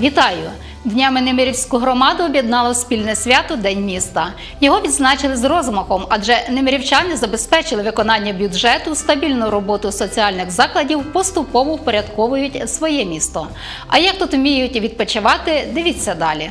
Вітаю! Днями Немирівську громаду об'єднало спільне свято День міста. Його відзначили з розмахом, адже немирівчани забезпечили виконання бюджету, стабільну роботу соціальних закладів, поступово впорядковують своє місто. А як тут вміють відпочивати, дивіться далі.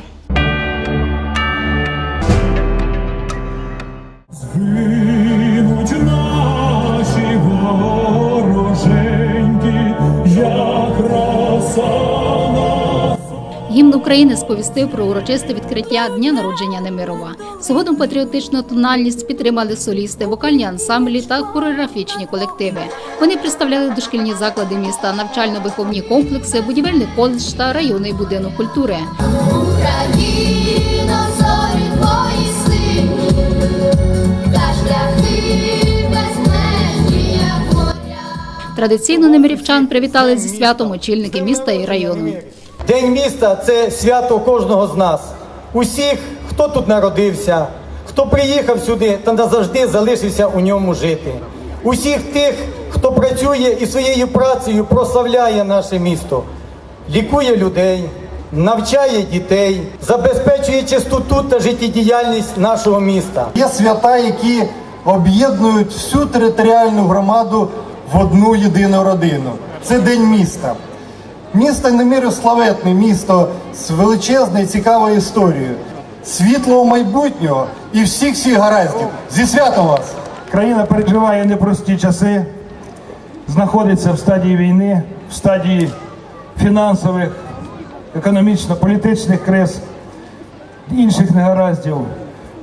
Гімн України сповістив про урочисте відкриття дня народження Немирова. Згодом патріотичну тональність підтримали солісти, вокальні ансамблі та хореографічні колективи. Вони представляли дошкільні заклади міста, навчально-виховні комплекси, будівельний коледж та районний будинок культури. Україно, зорі твої сині, та шляхи безмежні, моря. Традиційно немирівчан привітали зі святом очільники міста і району. День міста це свято кожного з нас. Усіх, хто тут народився, хто приїхав сюди та назавжди залишився у ньому жити. Усіх тих, хто працює і своєю працею прославляє наше місто, лікує людей, навчає дітей, забезпечує чистоту та життєдіяльність нашого міста. Є свята, які об'єднують всю територіальну громаду в одну єдину родину. Це День міста. Місто Немирів славетне місто з величезною цікавою історією, світлого майбутнього і всіх всіх гараздів. Зі святом вас! Країна переживає непрості часи, знаходиться в стадії війни, в стадії фінансових, економічно-політичних криз, інших негараздів,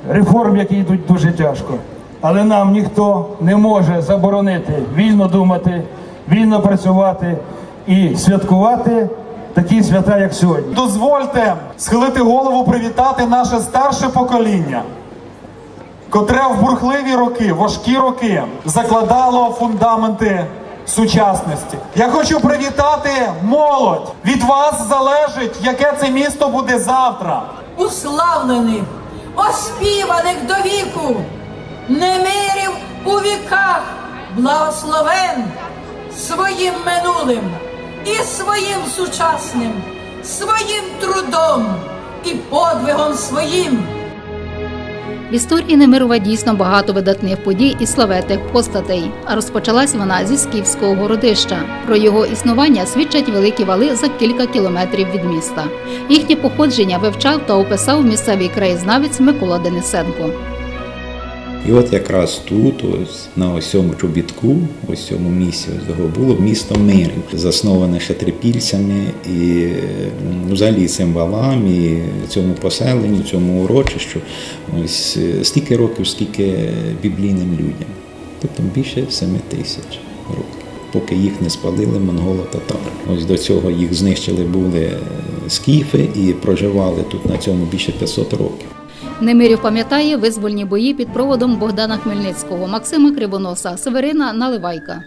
реформ, які йдуть дуже тяжко. Але нам ніхто не може заборонити вільно думати, вільно працювати і святкувати такі свята, як сьогодні. Дозвольте схилити голову, привітати наше старше покоління, котре в бурхливі роки, важкі роки закладало фундаменти сучасності. Я хочу привітати молодь. Від вас залежить, яке це місто буде завтра. уславлених, оспіваних до віку, немирів у віках, благословен своїм минулим і своїм сучасним, своїм трудом і подвигом своїм. В історії Немирова дійсно багато видатних подій і славетних постатей. А розпочалась вона зі скіфського городища. Про його існування свідчать великі вали за кілька кілометрів від міста. Їхнє походження вивчав та описав місцевий краєзнавець Микола Денисенко. І от якраз тут, ось на ось цьому чобітку, ось цьому місці, ось було місто Мирів, засноване ще трипільцями і м, взагалі цим валам, і цьому поселенню, цьому урочищу. Ось е, стільки років, скільки біблійним людям. Тобто більше 7 тисяч років. Поки їх не спалили монголо-татари. Ось до цього їх знищили були скіфи і проживали тут на цьому більше 500 років. Немирів пам'ятає визвольні бої під проводом Богдана Хмельницького, Максима Кривоноса, Северина Наливайка.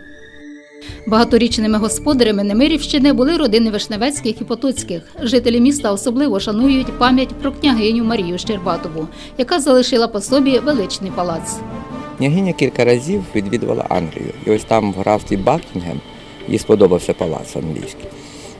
Багаторічними господарями Немирівщини були родини Вишневецьких і Потоцьких. Жителі міста особливо шанують пам'ять про княгиню Марію Щербатову, яка залишила по собі величний палац. Княгиня кілька разів відвідувала Англію. І ось там в графстві Бакінгем їй сподобався палац англійський.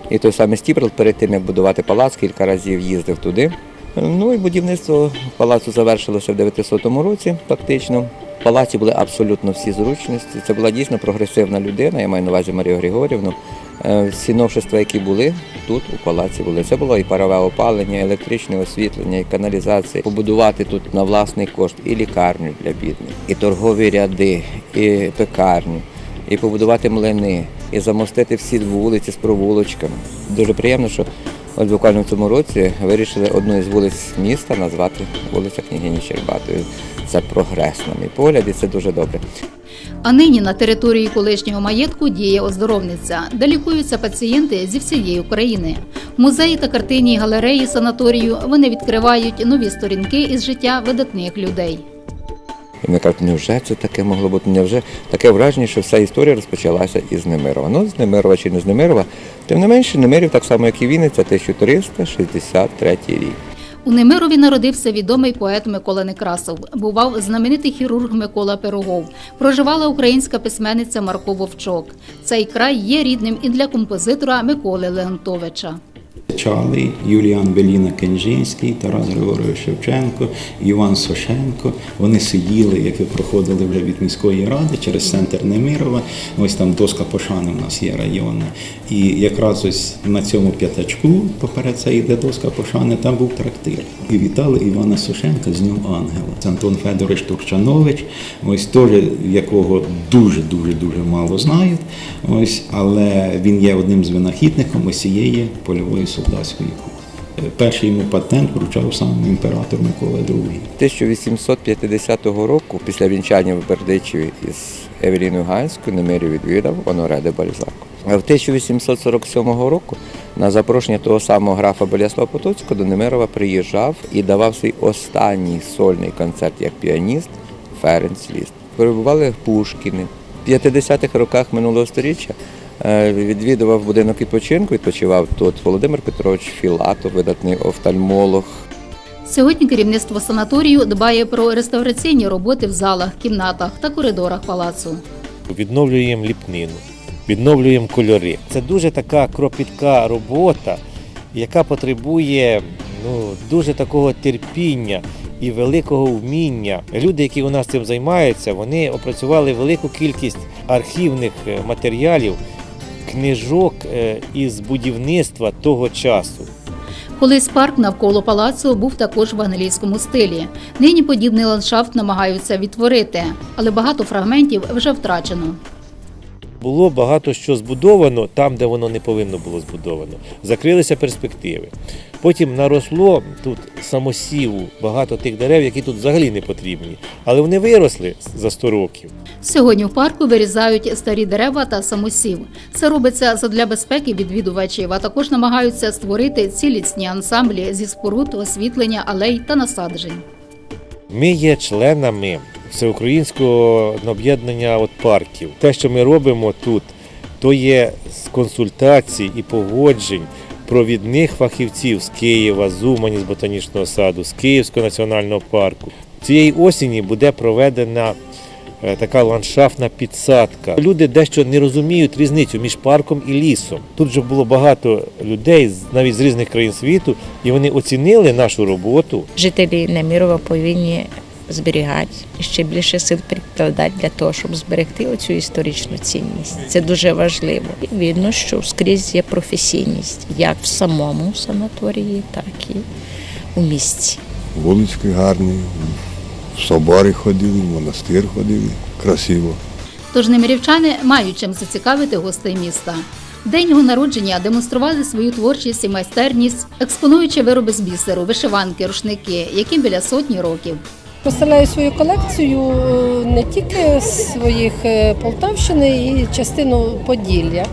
І той самий Стібрл перед тим, як будувати палац, кілька разів їздив туди. Ну і будівництво палацу завершилося в 900 році, фактично. В палаці були абсолютно всі зручності. Це була дійсно прогресивна людина, я маю на увазі Марію Григорівну. Е, Всі новшества, які були тут у палаці, були. Це було і парове опалення, і електричне освітлення, і каналізація. Побудувати тут на власний кошт і лікарню для бідних, і торгові ряди, і пекарню, і побудувати млини, і замостити всі вулиці з провулочками. Дуже приємно, що От буквально в цьому році вирішили одну із вулиць міста назвати вулиця княгині Щербатої. Це прогрес, на мій погляд, і це дуже добре. А нині на території колишнього маєтку діє оздоровниця, де лікуються пацієнти зі всієї України. Музеї та картинній галереї санаторію вони відкривають нові сторінки із життя видатних людей. І вони кажуть, невже це таке могло бути? Невже таке враження, що вся історія розпочалася із Немирова. Ну, з Немирова чи не з Немирова. Тим не менше, Немирів, так само, як і Вінниця, 1363 рік. У Немирові народився відомий поет Микола Некрасов. Бував знаменитий хірург Микола Пирогов. Проживала українська письменниця Марко Вовчок. Цей край є рідним і для композитора Миколи Леонтовича. Чалий, Юліан Беліна Кенжинський, Тарас Григорович Шевченко, Іван Сошенко. Вони сиділи, як ви проходили вже від міської ради через центр Немирова. Ось там доска пошани у нас є районна. І якраз ось на цьому п'ятачку, поперед це йде доска пошани, там був трактир. І вітали Івана Сошенка з Днем Ангела. Це Антон Федорович Турчанович, ось теж якого дуже дуже мало знають. Ось, але він є одним з винахідником ось цієї польової солдатської кухні. Перший йому патент вручав сам імператор Микола II. 1850 року, після вінчання в Бердичеві із Евеліною Ганською, Немирів відвідав Оноре де Бальзако. А в 1847 року на запрошення того самого графа Боліслава Потоцького до Немирова приїжджав і давав свій останній сольний концерт як піаніст Ференц Ліст. Перебували Пушкіни. В 50-х роках минулого століття е, відвідував будинок відпочинку, відпочивав тут Володимир Петрович Філатов, видатний офтальмолог, Сьогодні керівництво санаторію дбає про реставраційні роботи в залах, кімнатах та коридорах палацу. відновлюємо ліпнину, відновлюємо кольори. Це дуже така кропітка робота, яка потребує ну, дуже такого терпіння і великого вміння. Люди, які у нас цим займаються, вони опрацювали велику кількість архівних е, матеріалів, книжок е, із будівництва того часу. Колись парк навколо палацу був також в англійському стилі. Нині подібний ландшафт намагаються відтворити, але багато фрагментів вже втрачено. Було багато що збудовано там, де воно не повинно було збудовано. Закрилися перспективи. Потім наросло тут самосіву багато тих дерев, які тут взагалі не потрібні. Але вони виросли за 100 років. Сьогодні в парку вирізають старі дерева та самосів. Це робиться задля безпеки відвідувачів, а також намагаються створити цілісні ансамблі зі споруд, освітлення, алей та насаджень. Ми є членами всеукраїнського об'єднання от парків. Те, що ми робимо тут, то є з консультацій і погоджень провідних фахівців з Києва, з Умані, з ботанічного саду, з Київського національного парку. Цієї осені буде проведена е, така ландшафтна підсадка. Люди дещо не розуміють різницю між парком і лісом. Тут вже було багато людей, навіть з різних країн світу, і вони оцінили нашу роботу. Жителі Немірова повинні зберігати і ще більше сил прикладати для того, щоб зберегти оцю історичну цінність. Це дуже важливо. І видно, що скрізь є професійність як в самому санаторії, так і у місті. Вулички гарні, в собори ходили, в монастир ходили, красиво. Тож немирівчани мають чим зацікавити гостей міста. День його народження демонстрували свою творчість і майстерність, експонуючи вироби з бісеру, вишиванки, рушники, яким біля сотні років. Представляю свою колекцію е, не тільки своїх е, Полтавщини і частину Поділля.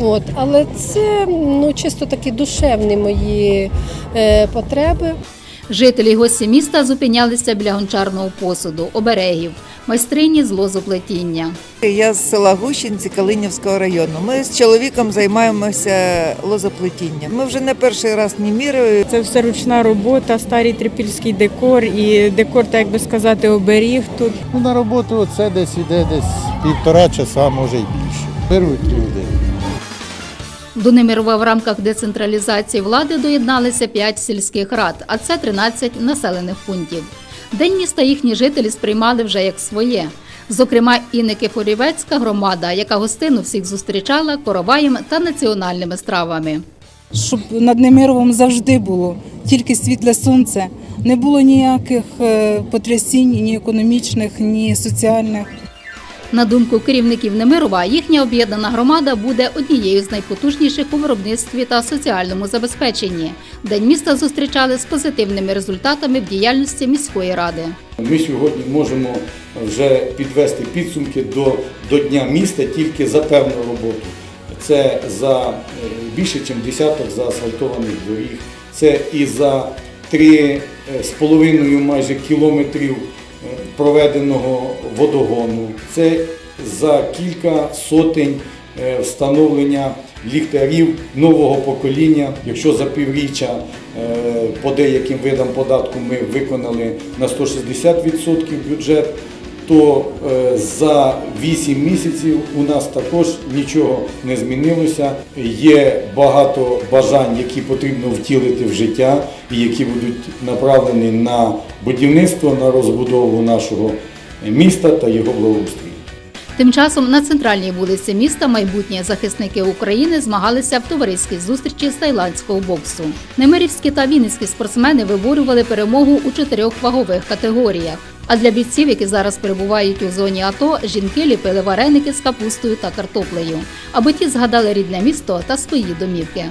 От, але це ну, чисто такі душевні мої е, потреби. Жителі й гості міста зупинялися біля гончарного посуду, оберегів, майстрині з лозоплетіння. Я з села Гущинці Калинівського району. Ми з чоловіком займаємося лозоплетінням. Ми вже не перший раз не міряємо. Це все ручна робота, старий трипільський декор і декор, так би сказати, оберіг тут. Ну, на роботу це десь іде десь півтора часа, може й більше. Беруть люди. До Немирова в рамках децентралізації влади доєдналися 5 сільських рад, а це 13 населених пунктів. День міста їхні жителі сприймали вже як своє. Зокрема, і Никифорівецька громада, яка гостину всіх зустрічала короваєм та національними стравами. Щоб над Немировом завжди було тільки світле сонце. Не було ніяких е, потрясінь, ні економічних, ні соціальних. На думку керівників Немирова, їхня об'єднана громада буде однією з найпотужніших у виробництві та соціальному забезпеченні. День міста зустрічали з позитивними результатами в діяльності міської ради. Ми сьогодні можемо вже підвести підсумки до, до Дня міста тільки за певну роботу. Це за е, більше, ніж десяток заасфальтованих доріг, це і за три е, з половиною майже кілометрів проведеного водогону, це за кілька сотень е, встановлення ліхтарів нового покоління. Якщо за півріччя е, по деяким видам податку ми виконали на 160% бюджет, то е, за 8 місяців у нас також нічого не змінилося. Є багато бажань, які потрібно втілити в життя і які будуть направлені на будівництво, на розбудову нашого міста та його благоустрою. Тим часом на центральній вулиці міста майбутні захисники України змагалися в товариській зустрічі з тайландського боксу. Немирівські та вінницькі спортсмени виборювали перемогу у чотирьох вагових категоріях. А для бійців, які зараз перебувають у зоні АТО, жінки ліпили вареники з капустою та картоплею, аби ті згадали рідне місто та свої домівки.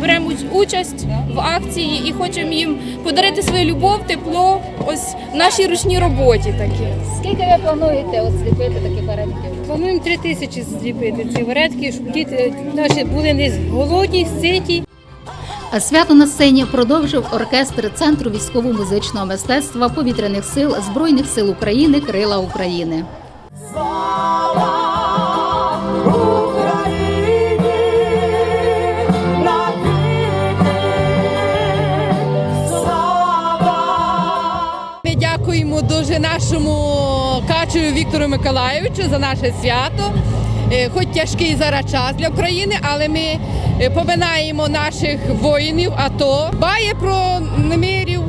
беремо участь в акції і хочемо їм подарити свою любов, тепло, ось в нашій ручній роботі такі. Скільки ви плануєте от зліпити таких вареників? Плануємо три тисячі зліпити ці варетки, щоб діти наші були не голодні, ситі. А свято на сцені продовжив оркестр Центру військово-музичного мистецтва повітряних сил Збройних сил України Крила України. Ми дякуємо дуже нашому Качеві Віктору Миколайовичу за наше свято. Е, Хоч тяжкий зараз час для України, але ми е, поминаємо наших воїнів АТО. Бає про немирів,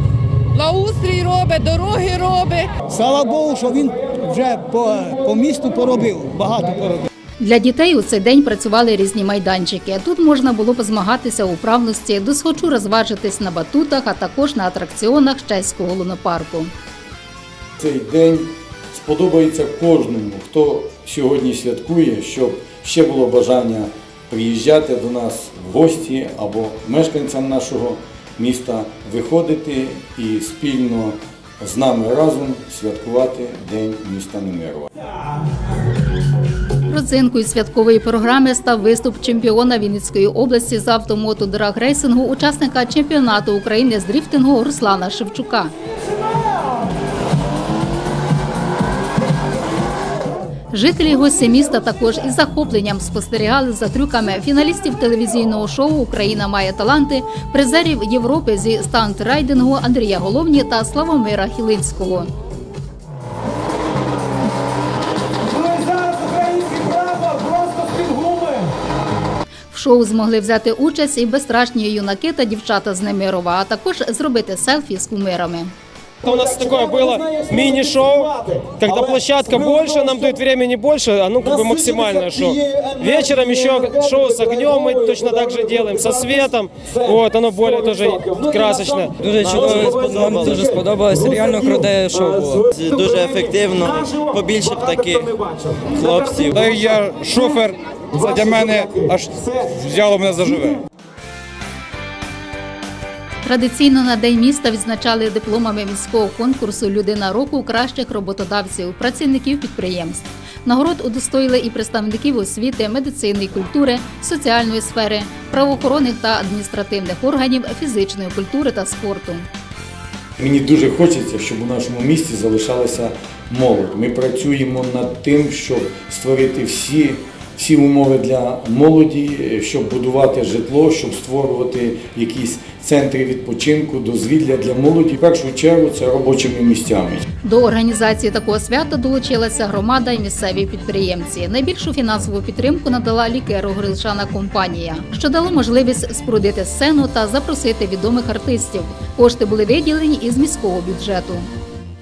благоустрій робить, дороги робить. Слава Богу, що він вже по, по місту поробив, багато поробив. Для дітей у цей день працювали різні майданчики. Тут можна було позмагатися у вправності, досхочу розважитись на батутах, а також на атракціонах чеського лунопарку. Цей день сподобається кожному, хто сьогодні святкує, щоб ще було бажання приїжджати до нас в гості або мешканцям нашого міста виходити і спільно з нами разом святкувати День міста Немирова. Родзинкою святкової програми став виступ чемпіона Вінницької області з автомото драгрейсингу, учасника чемпіонату України з дріфтингу Руслана Шевчука. Жителі гості міста також із захопленням спостерігали за трюками фіналістів телевізійного шоу Україна має таланти, призерів Європи зі стант-райдингу Андрія Головні та Славомира Хілинського. В шоу змогли взяти участь і безстрашні юнаки та дівчата з Немирова, а також зробити селфі з кумирами. У нас такое было мини-шоу, когда площадка больше, нам дают времени больше, а ну как бы максимальное шоу. Вечером еще шоу с огнем мы точно так же делаем, со светом, вот, оно более тоже красочное. Дуже чудово, нам дуже сподобалось, реально круте шоу було. Дуже ефективно, побільше б таких хлопців. Та я шофер, це для мене аж взяло мене заживе. Традиційно на день міста відзначали дипломами міського конкурсу Людина року кращих роботодавців, працівників підприємств. Нагород удостоїли і представників освіти, медицини, культури, соціальної сфери, правоохоронних та адміністративних органів, фізичної культури та спорту. Мені дуже хочеться, щоб у нашому місті залишалася молодь. Ми працюємо над тим, щоб створити всі, всі умови для молоді, щоб будувати житло, щоб створювати якісь центри відпочинку, дозвілля для молоді. В першу чергу це робочими місцями. До організації такого свята долучилася громада і місцеві підприємці. Найбільшу фінансову підтримку надала лікеро-гречана компанія, що дало можливість спорудити сцену та запросити відомих артистів. Кошти були виділені із міського бюджету.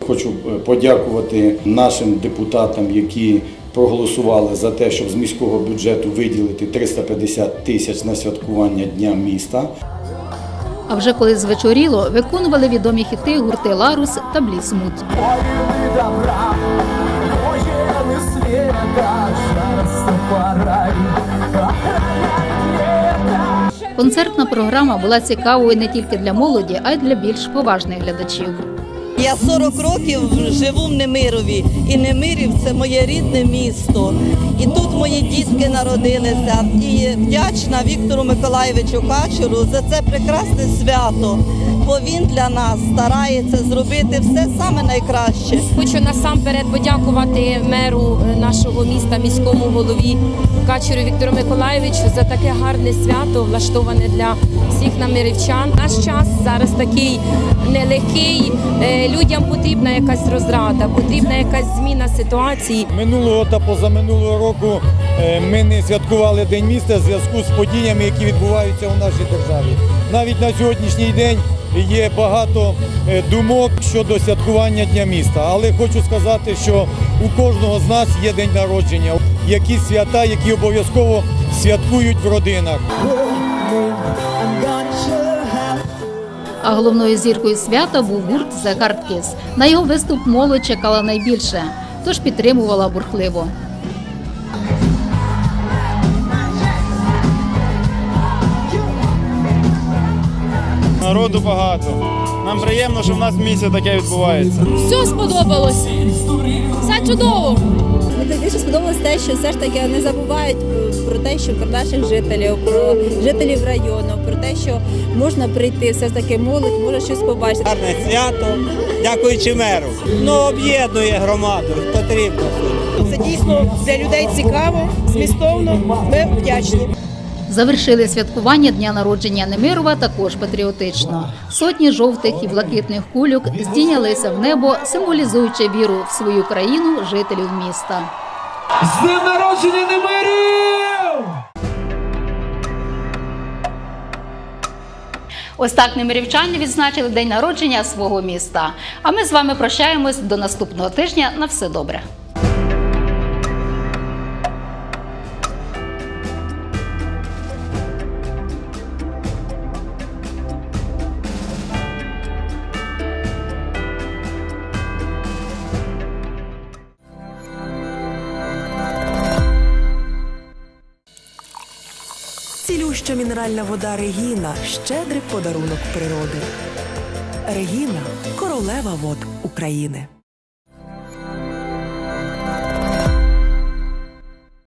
Хочу е, подякувати нашим депутатам, які проголосували за те, щоб з міського бюджету виділити 350 тисяч на святкування Дня міста. А вже коли звечоріло, виконували відомі хіти гурти Ларус та Блісмут. Концертна програма була цікавою не тільки для молоді, а й для більш поважних глядачів. Я 40 років живу в Немирові, і Немирів це моє рідне місто. І тут мої дітки народилися. І вдячна Віктору Миколаєвичу Качуру за це прекрасне свято. Бо він для нас старається зробити все саме найкраще. Хочу насамперед подякувати меру е, нашого міста, міському голові Качеру Віктору Миколаєвичу за таке гарне свято, влаштоване для всіх намирівчан. Наш час зараз такий нелегкий. Е, Людям потрібна якась розрада, потрібна якась зміна ситуації. Минулого та позаминулого року е, ми не святкували День міста в зв'язку з подіями, які відбуваються у нашій державі. Навіть на сьогоднішній день є багато е, думок щодо святкування Дня міста. Але хочу сказати, що у кожного з нас є день народження, якісь свята, які обов'язково святкують в родинах. А головною зіркою свята був гурт Hard На його виступ молодь чекала найбільше, тож підтримувала бурхливо. Народу багато. Нам приємно, що в нас в місті таке відбувається. Все сподобалось. Все чудово. Мені найбільше сподобалось те, що все ж таки не забувають е, про те, що про наших жителів, про жителів району, про те, що можна прийти, все ж таки молодь може щось побачити. Гарне свято, дякуючи меру. Ну, об'єднує громаду, потрібно. Це дійсно для людей цікаво, змістовно. Ми вдячні. Завершили святкування дня народження Немирова також патріотично. Сотні жовтих і блакитних кульок здійнялися в небо, символізуючи віру в свою країну жителів міста. З днем народження Немирів! Ось так немирівчани відзначили день народження свого міста. А ми з вами прощаємось до наступного тижня. На все добре. Цілюща мінеральна вода Регіна щедрий подарунок природи. Регіна королева вод України.